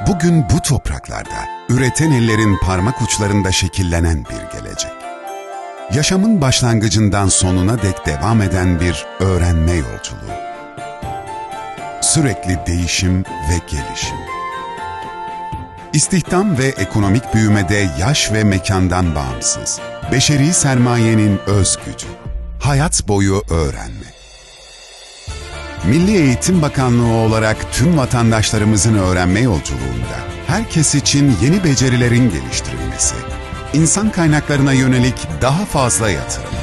Bugün bu topraklarda üreten ellerin parmak uçlarında şekillenen bir gelecek. Yaşamın başlangıcından sonuna dek devam eden bir öğrenme yolculuğu. Sürekli değişim ve gelişim. İstihdam ve ekonomik büyümede yaş ve mekandan bağımsız. Beşeri sermayenin öz gücü. Hayat boyu öğrenme. Milli Eğitim Bakanlığı olarak tüm vatandaşlarımızın öğrenme yolculuğunda herkes için yeni becerilerin geliştirilmesi, insan kaynaklarına yönelik daha fazla yatırım,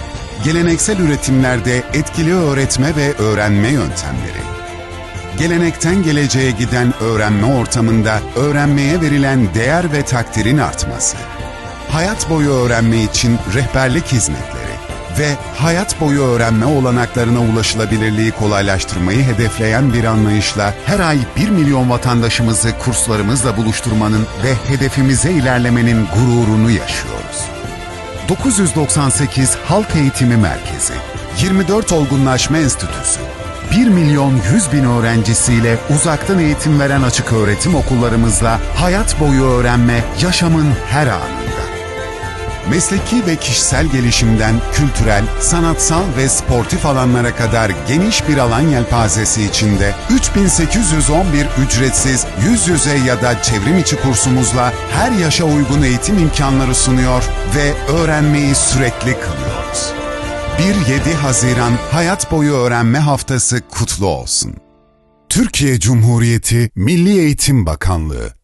geleneksel üretimlerde etkili öğretme ve öğrenme yöntemleri, gelenekten geleceğe giden öğrenme ortamında öğrenmeye verilen değer ve takdirin artması, hayat boyu öğrenme için rehberlik hizmetleri ve hayat boyu öğrenme olanaklarına ulaşılabilirliği kolaylaştırmayı hedefleyen bir anlayışla her ay 1 milyon vatandaşımızı kurslarımızla buluşturmanın ve hedefimize ilerlemenin gururunu yaşıyoruz. 998 Halk Eğitimi Merkezi, 24 Olgunlaşma Enstitüsü, 1 milyon 100 bin öğrencisiyle uzaktan eğitim veren açık öğretim okullarımızla hayat boyu öğrenme yaşamın her anında. Mesleki ve kişisel gelişimden kültürel, sanatsal ve sportif alanlara kadar geniş bir alan yelpazesi içinde 3811 ücretsiz yüz yüze ya da çevrim içi kursumuzla her yaşa uygun eğitim imkanları sunuyor ve öğrenmeyi sürekli kılıyoruz. 1-7 Haziran Hayat Boyu Öğrenme Haftası kutlu olsun. Türkiye Cumhuriyeti Milli Eğitim Bakanlığı